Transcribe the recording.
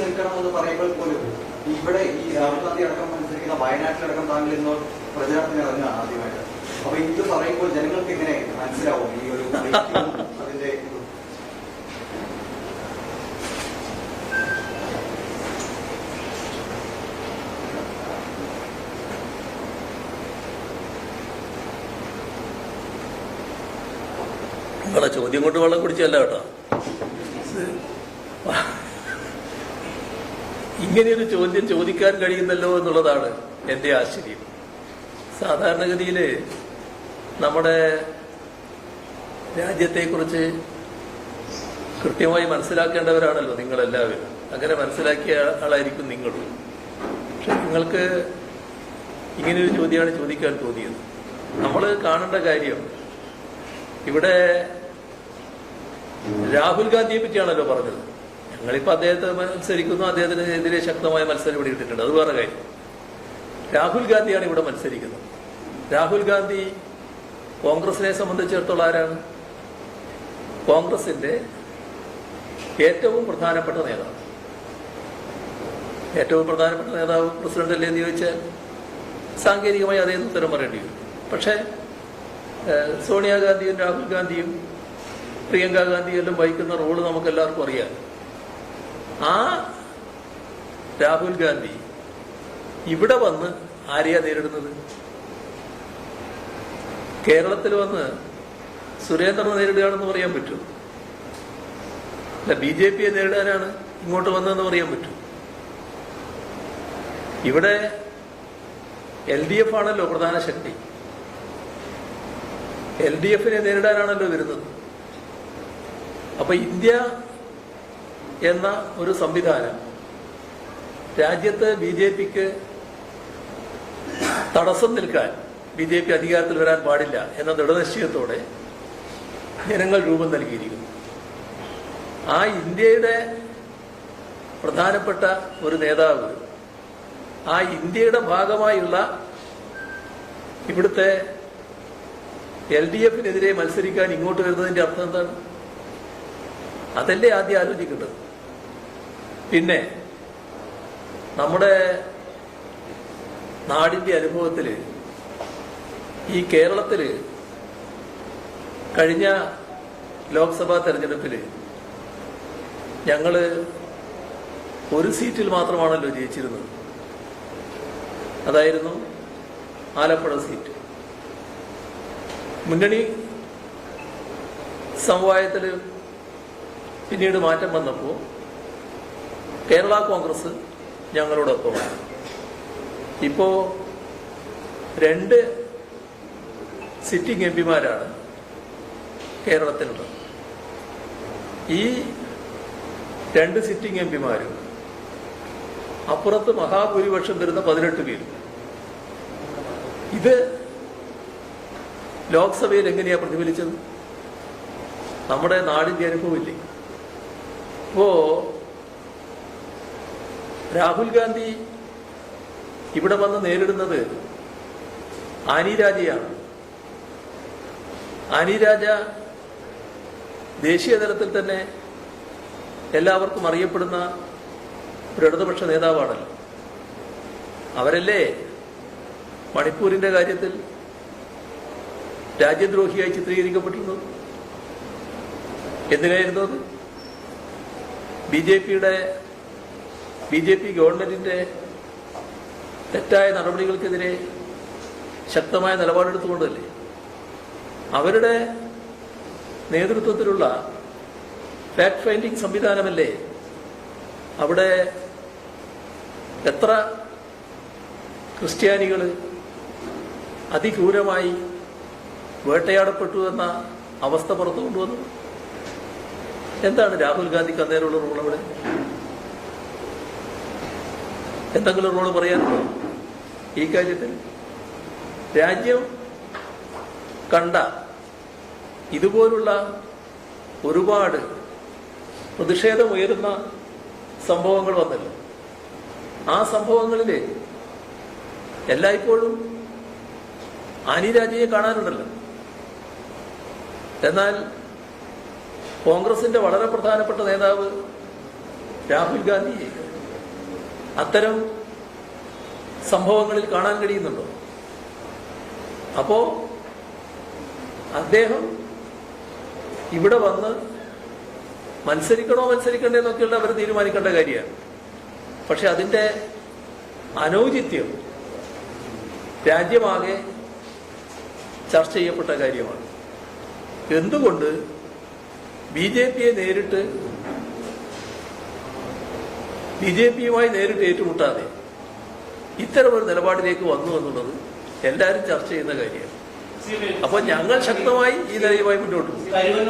നിൽക്കണമെന്ന് പറയുമ്പോൾ പോലും ഇവിടെ ഈ രാഹുൽ ഗാന്ധി അടക്കം മത്സരിക്കുന്ന വയനാട്ടിലടക്കം താങ്കൾ ഇന്ന് പ്രചാരണത്തിന് ഇറങ്ങുകയാണ് ആദ്യമായിട്ട് അപ്പൊ ഇത് പറയുമ്പോൾ ജനങ്ങൾക്ക് എങ്ങനെ മനസ്സിലാവും ഈ ഒരു അതിന്റെ? നിങ്ങളെ ചോദ്യം കൊണ്ട് വെള്ളം കുടിച്ചല്ല കേട്ടോ ഇങ്ങനെയൊരു ചോദ്യം ചോദിക്കാൻ കഴിയുന്നല്ലോ എന്നുള്ളതാണ് എന്റെ ആശ്ചര്യം. സാധാരണഗതിയിൽ നമ്മുടെ രാജ്യത്തെക്കുറിച്ച് കൃത്യമായി മനസ്സിലാക്കേണ്ടവരാണല്ലോ നിങ്ങളെല്ലാവരും. അങ്ങനെ മനസ്സിലാക്കിയ ആളായിരിക്കും നിങ്ങളും. പക്ഷെ നിങ്ങൾക്ക് ഇങ്ങനെയൊരു ചോദ്യമാണ് ചോദിക്കാൻ തോന്നിയത്. നമ്മൾ കാണേണ്ട കാര്യം ഇവിടെ രാഹുൽ ഗാന്ധിയെ പറ്റിയാണല്ലോ പറഞ്ഞത്. ഞങ്ങളിപ്പോ അദ്ദേഹത്തെ മത്സരിക്കുന്നു അദ്ദേഹത്തിനെതിരെ ശക്തമായ മത്സരം ഇവിടെ ഇട്ടിട്ടുണ്ട്. അത് വേറെ കാര്യം. രാഹുൽ ഗാന്ധിയാണ് ഇവിടെ മത്സരിക്കുന്നത്. രാഹുൽ ഗാന്ധി കോൺഗ്രസിനെ സംബന്ധിച്ചിടത്തോളം ആരാണ്? കോൺഗ്രസിന്റെ ഏറ്റവും പ്രധാനപ്പെട്ട നേതാവ്. ഏറ്റവും പ്രധാനപ്പെട്ട നേതാവ് പ്രസിഡന്റ് അല്ലേ എന്ന് ചോദിച്ചാൽ സാങ്കേതികമായി അതേ ഉത്തരം പറയേണ്ടി വരും. പക്ഷേ സോണിയാഗാന്ധിയും രാഹുൽ ഗാന്ധിയും പ്രിയങ്ക ഗാന്ധിയും എല്ലാം വഹിക്കുന്ന റോൾ നമുക്ക് എല്ലാവർക്കും അറിയാം. ആ രാഹുൽ ഗാന്ധി ഇവിടെ വന്ന് ആരെയാ നേരിടുന്നത്? കേരളത്തിൽ വന്ന് സുരേന്ദ്രനെ നേരിടുകയാണെന്ന് പറയാൻ പറ്റും. അല്ല ബി ജെ പിയെ നേരിടാനാണ് ഇങ്ങോട്ട് വന്നതെന്ന് പറയാൻ പറ്റും. ഇവിടെ എൽ ഡി എഫ് ആണല്ലോ പ്രധാന ശക്തി. എൽ ഡി എഫിനെ നേരിടാനാണല്ലോ വരുന്നത്. അപ്പൊ ഇന്ത്യ എന്ന ഒരു സംവിധാനം രാജ്യത്ത് ബി ജെ പിക്ക് തടസ്സം നിൽക്കാൻ ബി ജെ പി അധികാരത്തിൽ വരാൻ പാടില്ല എന്ന ദൃഢനിശ്ചയത്തോടെ ജനങ്ങൾ രൂപം നൽകിയിരിക്കുന്നു. ആ ഇന്ത്യയുടെ പ്രധാനപ്പെട്ട ഒരു നേതാവ് ആ ഇന്ത്യയുടെ ഭാഗമായുള്ള ഇവിടുത്തെ എൽ ഡി എഫിനെതിരെ മത്സരിക്കാൻ ഇങ്ങോട്ട് വരുന്നതിന്റെ അർത്ഥം എന്താണ്? അതല്ലേ ആദ്യം ആലോചിക്കേണ്ടത്? പിന്നെ നമ്മുടെ നാടിന്റെ അനുഭവത്തിൽ ഈ കേരളത്തിൽ കഴിഞ്ഞ ലോക്സഭാ തെരഞ്ഞെടുപ്പിൽ ഞങ്ങൾ ഒരു സീറ്റിൽ മാത്രമാണല്ലോ ജയിച്ചിരുന്നത്. അതായിരുന്നു ആലപ്പുഴ സീറ്റ്. മുന്നണി സമവായത്തിൽ പിന്നീട് മാറ്റം വന്നപ്പോൾ കേരള കോൺഗ്രസ് ഞങ്ങളോടൊപ്പമാണ് ഇപ്പോ രണ്ട് സിറ്റിംഗ് എം പിമാരാണ് കേരളത്തിലുള്ളത്. ഈ രണ്ട് സിറ്റിംഗ് എം പിമാരും അപ്പുറത്ത് മഹാഭൂരിപക്ഷം വരുന്ന പതിനെട്ട് പേരും. ഇത് ലോക്സഭയിൽ എങ്ങനെയാ പ്രതിഫലിച്ചത്? നമ്മുടെ നാടിന്റെ അനുഭവമില്ലേ? ഇപ്പോ രാഹുൽ ഗാന്ധി ഇവിടെ വന്ന് നേരിടുന്നത് ആനി രാജയാണ്. ദേശീയ തലത്തിൽ തന്നെ എല്ലാവർക്കും അറിയപ്പെടുന്ന ഒരു ഇടതുപക്ഷ നേതാവാണല്ലോ. അവരല്ലേ മണിപ്പൂരിന്റെ കാര്യത്തിൽ രാജ്യദ്രോഹിയായി ചിത്രീകരിക്കപ്പെട്ടിരുന്നത്? എന്തിനായിരുന്നു അത്? ബി ജെ പിയുടെ ബി ജെ പി ഗവൺമെന്റിന്റെ തെറ്റായ നടപടികൾക്കെതിരെ ശക്തമായ നിലപാടെടുത്തുകൊണ്ടല്ലേ? അവരുടെ നേതൃത്വത്തിലുള്ള ഫാക്ട് ഫൈൻഡിങ് സംവിധാനമല്ലേ? അവിടെ എത്ര ക്രിസ്ത്യാനികൾ അതിക്രൂരമായി വേട്ടയാടപ്പെട്ടു എന്ന അവസ്ഥ പുറത്തു കൊണ്ടുവന്നു എന്താണ് രാഹുൽ ഗാന്ധിക്ക് അന്നേരമുള്ള റോൾ അവിടെ? എന്തെങ്കിലും റോൾ പറയാനുണ്ടോ ഈ കാര്യത്തിൽ രാജ്യം കണ്ട ഇതുപോലുള്ള ഒരുപാട് പ്രതിഷേധമുയരുന്ന സംഭവങ്ങൾ വന്നല്ലോ. ആ സംഭവങ്ങളിൽ എല്ലായ്പ്പോഴും ആനിരാജയെ കാണാനുണ്ടല്ലോ. എന്നാൽ കോൺഗ്രസിന്റെ വളരെ പ്രധാനപ്പെട്ട നേതാവ് രാഹുൽ ഗാന്ധിയെ അത്തരം സംഭവങ്ങളിൽ കാണാൻ കഴിയുന്നുണ്ടോ? അപ്പോ അദ്ദേഹം ഇവിടെ വന്ന് മത്സരിക്കണോ മത്സരിക്കണ്ടേ എന്നൊക്കെയുള്ള അവർ തീരുമാനിക്കേണ്ട കാര്യമാണ്. പക്ഷെ അതിന്റെ അനൗചിത്യം രാജ്യമാകെ ചർച്ച ചെയ്യപ്പെട്ട കാര്യമാണ്. എന്തുകൊണ്ട് ബി ജെ പിയെ നേരിട്ട് ബി ജെ പിയുമായി നേരിട്ട് ഏറ്റുമുട്ടാതെ ഇത്തരമൊരു നിലപാടിലേക്ക് വന്നു എന്നുള്ളത് എല്ലാവരും ചർച്ച ചെയ്യുന്ന കാര്യമാണ്. അപ്പോൾ ഞങ്ങൾ ശക്തമായി ഈ നിലയുമായി മുന്നോട്ട് പോകും.